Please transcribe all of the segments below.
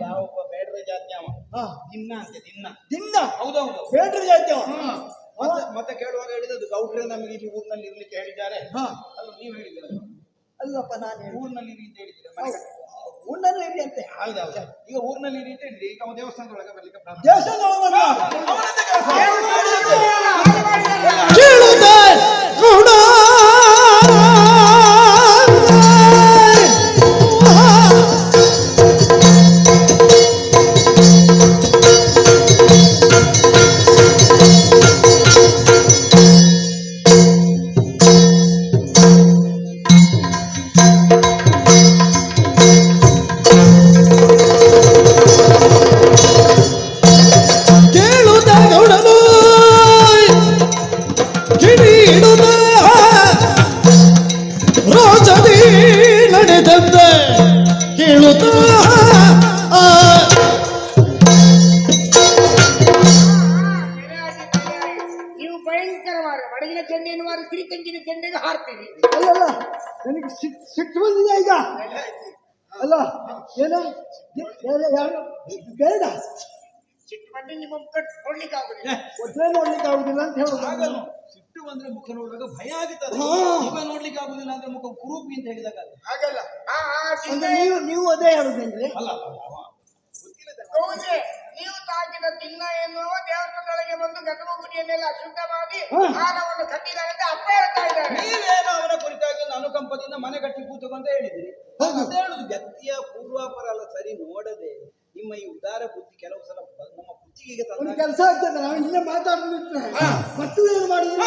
ಯಾವ ಒಬ್ಬ ಬೇಡರ ಜಾತಿ ಅವ. ಹಾ ದಿನ್ನ ಅಂತೆ ದಿನ್ನ ದಿನ್ನ ಹೌದೌದು. ಬೇಡ್ರಿ ಜಾತಿ ಅವ. ಮತ್ತೆ ಕೇಳುವಾಗ ಹೇಳಿದದ್ದು ಗೌಡ್ರೆ ನಮಗೆ ಇಲ್ಲಿ ಊರಿನಲ್ಲಿ ಇರ್ಲಿಕ್ಕೆ ಹೇಳಿದ್ದಾರೆ. ಹಾ. ಅಲ್ಲ ನೀವು ಹೇಳಿದ್ದೀರ? ಅಲ್ಲಪ್ಪ ನಾನು ಊರಿನಲ್ಲಿ ಇರಿ ಅಂತ ಹೇಳಿದ್ದೀರ. ಉಣ್ಣಲ್ಲಿ ಇರಿ ಅಂತೆ. ಹೌದೌದು. ಈಗ ಊರಿನಲ್ಲಿ ಇರಿ ಅಂತ ಹೇಳಿದ್ರಿ ಈಗ ಅವ ದೇವಸ್ಥಾನದೊಳಗೆ ಬರ್ಲಿಕ್ಕೆ ದೇವಸ್ಥಾನದೊಳಗೆ ಹಾರ್ತೀರಿ ಅಲ್ಲಲ್ಲ ನನಗೆ ಸಿಟ್ ಸಿಟ್ಟು ಬಂದಿದೆ ಈಗ. ಅಲ್ಲ ಏನು? ಯಾರು? ಬೇಡ. ಸಿಟ್ಟು ಬಂದು ನಿಮ್ಮ ಮುಖ ಕೊಡ್ಲಿಕ್ಕೆ ಆಗುದಿಲ್ಲ. ಒಟ್ಟೆ ನೋಡ್ಲಿಕ್ಕೆ ಆಗುದಿಲ್ಲ ಅಂತ ಹೇಳೋದು. ಆಗಲ್ಲ ಸಿಟ್ಟು ಬಂದ್ರೆ ಮುಖ ನೋಡುವಾಗ ಭಯ ಆಗುತ್ತದೆ. ಮುಖ ನೋಡ್ಲಿಕ್ಕೆ ಆಗುದಿಲ್ಲ ಅಂದ್ರೆ ಮುಖ ಕುರೂಪಿ ಅಂತ ಹೇಳಿದಾಗ ಹಾಗಲ್ಲ. ಆ ನೀವು ನೀವು ಅದೇ ಹೇಳುದಂದ್ರೆ ಅಲ್ಲ ಅಲ್ಲ, ತಾಕಿದ ತಿನ್ನ ಎನ್ನುವ ದೇವಸ್ಥಾನದೊಳಗೆ ಬಂದು ಗಂಗಮ್ಮ ಗುಡಿಯನ್ನೆಲ್ಲ ಅಶುದ್ಧ ಮಾಡಿ. ಹಾರವನ್ನು ಕಟ್ಟಿದಾರಂತೆ ಅಪ್ಪ ಹೇಳ್ತಾ ಇದ್ದಾರೆ. ನೀವೇನು ಅವರ ಕುರಿತಾಗಿ ಅನುಕಂಪದಿಂದ ಮನೆ ಕಟ್ಟಿ ಕೂತು ಅಂತ ಹೇಳಿದ್ರಿ ಹೌದು. ಹೇಳುದು ವ್ಯಕ್ತಿಯ ಪೂರ್ವಾಪರ ಎಲ್ಲ ಸರಿ ನೋಡದೆ ನಿಮ್ಮ ಈ ಉದಾರ ಬುದ್ಧಿ ಕೆಲವು ಸಲ ನಮ್ಮ ಬುದ್ಧಿಗೆ ಒಂದು ಕೆಲಸ ಆಗ್ತದೆ ನಾವು ಇಲ್ಲೇ ಮತ್ತೆ ಏನು ಮಾಡಿದ್ರೆ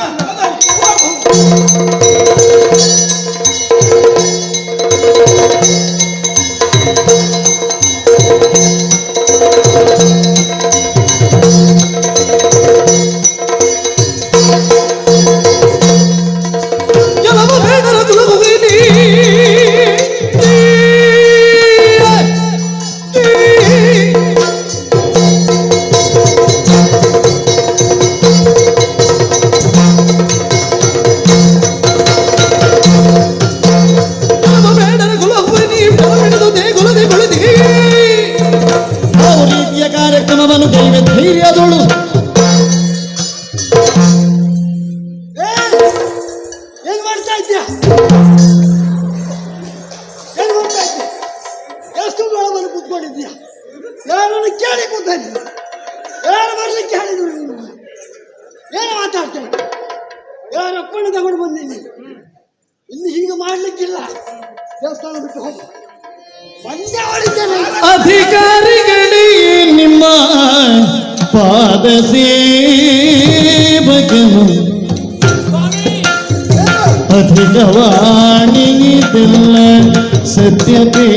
ಹೀಗೆ ಮಾಡ್ಲಿಕ್ಕಿಲ್ಲ ದೇವಸ್ಥಾನ ಬಿಟ್ಟು ಹೋಗು ಮಂಡ್ಯ ಹೊಡಿತೇನೆ ಅಧಿಕಾರಿಗಳೇ ನಿಮ್ಮ ಪಾದ ಸೇವಕನು ಅಧಿಕವಾಣಿಗಿದೆಲ್ಲ ಸತ್ಯತೆ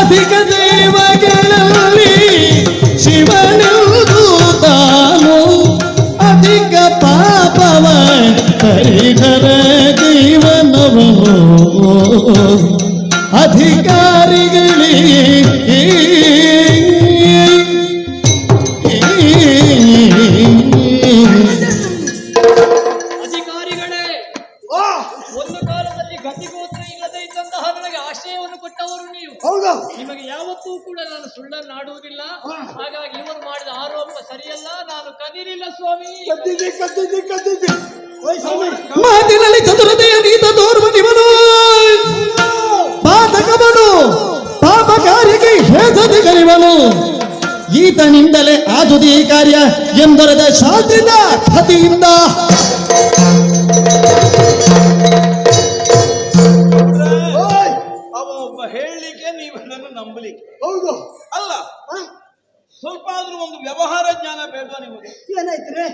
ಅಧಿಕ ಅಧಿಕಾರಿಗಳೇ ಅಧಿಕಾರಿಗಳೇ ಒಂದು ಕಾಲದಲ್ಲಿ ಗತಿಗೋತ್ರ ಇಲ್ಲದೆ ಇದ್ದಂತಹ ನನಗೆ ಆಶ್ರಯವನ್ನು ಕೊಟ್ಟವರು ನೀವು. ಹೌದು. ನಿಮಗೆ ಯಾವತ್ತೂ ಕೂಡ ನಾನು ಸುಳ್ಳನ್ನಾಡುವುದಿಲ್ಲ ಹಾಗಾಗಿ ಇವರು ಮಾಡಿದ ಆರೋಪ ಸರಿಯಲ್ಲ. ನಾನು ಕದಿಲಿಲ್ಲ ಸ್ವಾಮಿ. ಕದ್ದಿದ್ದಿ ಕದ್ದಿದ್ದಿ ಕದ್ದಿದ್ದಿ. ಓಯ್ ಸ್ವಾಮಿ. ಮಾತಿನಲ್ಲಿ ಚತುರತೆಯ ನೀತ ತೋರ್ವನಿವನು ಪಾತಕವನು ಪಾಪಕಾರಿಗೆ ಕಾರ್ಯಕ್ಕೆ ಹೇಸದೆ ಕಲಿವನು ಈತನಿಂದಲೇ ಆದುದು ಈ ಕಾರ್ಯ ಎಂದರದ ಶಾಸ್ತ್ರದ ಕಥೆಯಿಂದ. ಓಯ್ ಅವ ಒಬ್ಬ ಹೇಳಲಿಕ್ಕೆ ನೀವು ನನ್ನ ನಂಬಲಿಕ್ಕೆ. ಹೌದು. ಅಲ್ಲ? ಸ್ವಲ್ಪ ಆದ್ರೂ ಒಂದು ವ್ಯವಹಾರ ಜ್ಞಾನ ಬೇಡ ನಿಮಗೆ? ಏನಾಯ್ತು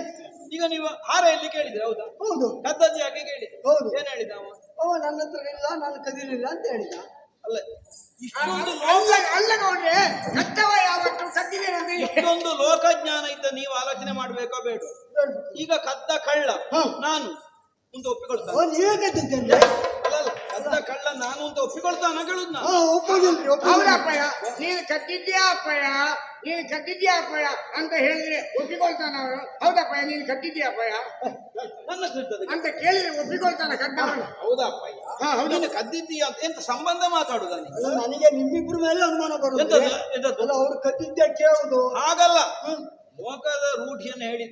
ಈಗ ನೀವು ಹಾರ ಎಲ್ಲಿ ಕೇಳಿದ್ರೆ ಹೌದಾ? ಹೌದು. ಕದ್ದದ್ದು ಯಾಕೆ ಕೇಳಿದ್ರೆ ಹೌದು. ಏನ್ ಹೇಳಿದ ಅವ? ಅವ ನನ್ನ ಹತ್ರ ಇಲ್ಲ ನಾನು ಕದಿಲಿಲ್ಲ ಅಂತ ಹೇಳಿದ. ಅಲ್ಲ ಇಷ್ಟೊಂದು ಲೋಕ ಅಲ್ಲ ಕತ್ತವ ಯಾವತ್ತು ಇಷ್ಟೊಂದು ಲೋಕಜ್ಞಾನ ಇದ್ದ ನೀವು ಆಲೋಚನೆ ಮಾಡ್ಬೇಕೋ ಬೇಡ? ಈಗ ಕದ್ದ ಕಳ್ಳ. ನಾನು ಮುಂದೆ ಒಪ್ಪಿಕೊಳ್ತಾನೆ. ಕದ್ದ ಕಳ್ಳ ನಾನು ಅಂತ ಒಪ್ಪಿಕೊಳ್ತಾನ ಕೇಳುದು ಹಾ ನಾನು ಒಪ್ಪೋದಿಲ್ರಿ ಅವ್ರ ಅಪ್ಪಯ್ಯ? ನೀನು ಕದ್ದಿದ್ಯಾ ಅಪ್ಪಯ್ಯ? ನೀನು ಕಟ್ಟಿದ್ಯಾ ಅಪ್ಪಯ್ಯ ಅಂತ ಹೇಳಿದ್ರೆ ಒಪ್ಪಿಕೊಳ್ತಾನ ಅವರು ಹೌದಪ್ಪಯ್ಯ ನೀನು ಕಟ್ಟಿದ್ಯಾ ಅಪ್ಪಯ್ಯ? ನನ್ನ ಕರ್ತದೆ ಅಂತ ಕೇಳಿದ್ರೆ ಒಪ್ಪಿಕೊಳ್ತಾನ ಕದ್ದವನು ಹೌದಪ್ಪಯ್ಯ. ಹಾ, ಹೌದು. ನೀನು ಕದ್ದಿದ್ದೀಯ ಅಂತ ಎಂತ ಸಂಬಂಧ ಮಾತಾಡುದ ನನಗೆ ನಿಮ್ಮಿಬ್ರ ಮೇಲೆ ಅನುಮಾನ ಬರುತ್ತೆ ಎಂತ ಅವ್ರು ಕದ್ದಿದ್ದೆ ಕೇಳುದು ಹಾಗಲ್ಲ. ಲೋಕದ ರೂಢಿಯನ್ನು ಹೇಳಿ.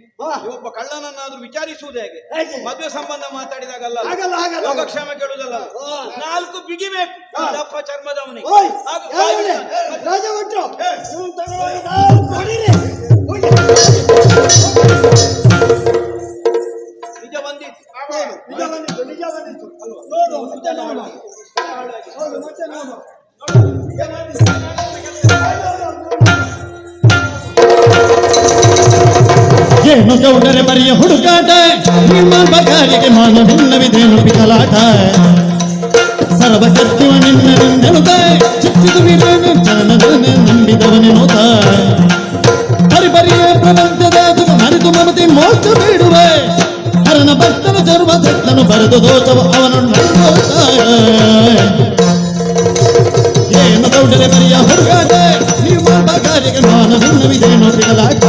ಒಬ್ಬ ಕಳ್ಳನನ್ನಾದ್ರೂ ವಿಚಾರಿಸುವುದು ಹೇಗೆ? ಮದುವೆ ಸಂಬಂಧ ಮಾತಾಡಿದಾಗಲ್ಲ. ಯೋಗಕ್ಷೇಮ ಕೇಳುದಲ್ಲ ಹಾ. ನಾಲ್ಕು ಬಿಗಿಬೇಕು ದಪ್ಪ ಚರ್ಮದವನಿಗೆ. ಏನು ಗೌಡರೆ ಬರಿಯ ಹುಡುಕಾಟ ನಿಮ್ಮ ಬಗಾರಿಗೆ ಮಾನ ಭಿನ್ನವಿದೇನು ಪಿಕಲಾಟ ಸರ್ವ ಕರ್ತುವ ನಿನ್ನ ನಿನ್ನೆಳುತ್ತ ಚಿತ್ತಿದು ಬಿಡೇನು ಜನನದನೆ ನಂಬಿದವನೆನುತ ಹರಿಬರಿಯ ಪ್ರಪಂಚದ ಸುಖ ಮರೆತು ಮಮತೆ ಮೋಕ್ಷ ಬೇಡುವೆ ಹರನ ಭಕ್ತನ ಸರ್ವ ಸತ್ತನು ಬರೆದು ದೋಷವ ಅವನನ್ನು ಏನು ಗೌಡರೆ ಬರಿಯ ಹುಡುಗಾಟ ನಿಮ್ಮ ಬಗಾರಿಗೆ ಮಾನ ಭಿನ್ನವಿದೇನು ಪಿಕಲಾಟ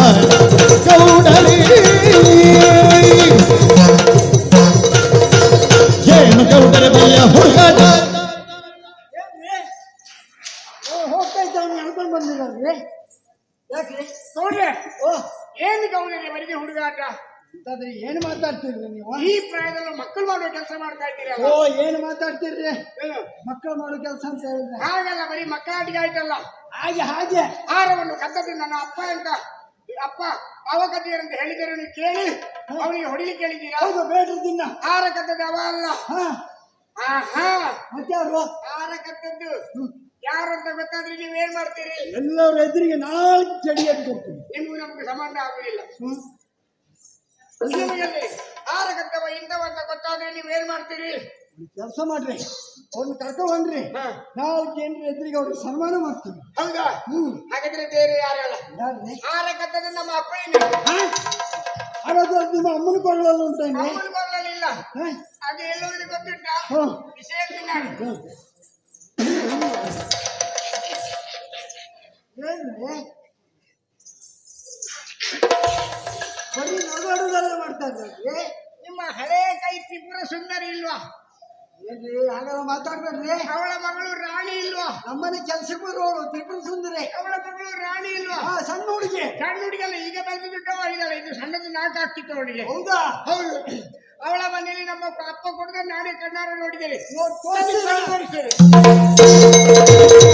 ಯಾಕ್ರಿ ನೋಡ್ರೆ ಓ ಏನು ಗೌರವ ಮನೆಗೆ ಹುಡುಗಾಟ? ಅಂತಂದ್ರೆ ಏನು ಮಾತಾಡ್ತಿರ್ರಿ ನೀವು? ಈ ಪ್ರಾಯದಲ್ಲಿ ಮಕ್ಕಳು ಮಾಡೋ ಕೆಲಸ ಮಾಡ್ತಾ ಇದ್ದೀರಾ ಓ ಏನ್ ಮಾತಾಡ್ತಿರ್ರಿ? ಮಕ್ಕಳು ಮಾಡೋ ಕೆಲಸ ಅಂತ ಹೇಳಿದ್ರೆ? ಹಾಗಲ್ಲ ಬರೀ ಮಕ್ಕಳಾಟಿಗೆ ಆಯ್ತಲ್ಲ? ಹಾಗೆ ಹಾಗೆ. ಆಹಾರವನ್ನು ಕದ್ದದ್ದು ನನ್ನ ಅಪ್ಪ ಅಂತ. ಅಪ್ಪ ಅಂತ ಹೇಳಿದರು ನೀವು ಕೇಳಿ ಅವನಿಗೆ ಹೊಡಿಲಿಕ್ಕೆ ಹೇಳಿದ್ದೀರಾ? ಹೌದು ಬೇಡ್ರಿ ದಿನ. ಆಹಾರ ಕದ್ದದ್ದು ಅವ ಅಲ್ಲ. ಹಾ. ಆಹಾ. ಅವರು ಆಹಾರ ಕದ್ದದ್ದು. ಯಾರು ಅಂತ ಗೊತ್ತಾದ್ರೆ ನೀವು ಏನ್ ಮಾಡ್ತೀರಿ? ಎಲ್ಲರ ಎದುರಿಗೆ ನಾಲ್ಕು ಚಡಿ ಕೊಡ್ತೀನಿ. ಏನು ನಮ್ಗೆ ಸಂಬಂಧ ಆಗುದಿಲ್ಲ. ಹ್ಮ್. ನಿಮಗೆ ಆಹಾರ ಕದ್ದವ ಇಂಥವ ಅಂತ ಗೊತ್ತಾದ್ರೆ ನೀವು ಏನ್ ಮಾಡ್ತೀರಿ? ಕೆಲಸ ಮಾಡ್ರಿ. ಅವ್ರನ್ನ ಕರ್ಕೊಂಡ್ರಿ. ನಾಲ್ಕು ಏನ್ರಿ ಎದುರಿಗೆ ಅವ್ರಿಗೆ ಸನ್ಮಾನ ಮಾಡ್ತೀವಿ ಹೌದಾ? ಹ್ಮ್. ಹಾಗಾದ್ರೆ ಬೇರೆ ಯಾರಲ್ಲ ಕದ್ದದ್ದು ನಮ್ಮ ಅಪ್ಪ ಹಾಗಾದ್ರೆ ನಿಮ್ಮ ಅಮ್ಮನ ಕೊಳ್ಳಲು ಉಂಟೇನೆ ಅಮ್ಮನ ಕೊಡಲಿಲ್ಲ? ಅದು ಎಲ್ಲೋದ್ರೆ ಗೊತ್ತಿಟ್ಟ ವಿಷಯ ಬರೀ ನಗಾಡುದಲ್ಲ ಮಾಡ್ತಾ ಇದ್ದಾರೆ ನಿಮ್ಮ ಹಳೆ ಕೈ ತ್ರಿಪುರ ಸುಂದರಿ ಇಲ್ವಾ ಹಾಗೆಲ್ಲ ಮಾತಾಡ್ಬೇಡ್ರಿ ಅವಳ ಮಗಳು ರಾಣಿ ಇಲ್ವಾ ನಮ್ಮನೆ ಕೆಲ್ಸಕ್ಕೆ ಬರೋಳು ತ್ರಿಪುರ ಸುಂದರಿ ಅವಳ ಮಗಳು ರಾಣಿ ಇಲ್ವಾ ಹಾ ಸಣ್ಣ ಹುಡುಗಿ ಸಣ್ಣ ಹುಡುಗಲ್ಲ ಈಗ ಬಂದು ದೊಡ್ಡವಾಗಿದ್ದಾಳೆ ಇದು ಸಣ್ಣದು ನಾಲ್ಕು ಆಗ್ತಿತ್ತು ಅವಳಿಗೆ ಹೌದಾ? ಹೌದು ಅವಳ ಮನೆಯಲ್ಲಿ ನಮ್ಮ ಅಪ್ಪ ಕೊಡದ ನಾನೇ ಕಣ್ಣಾರ ನೋಡಿದ್ದೇನೆ. ನೋಡ್ ತೋರ್ಸಿ. ತೋರಿಸ್ತೇನೆ.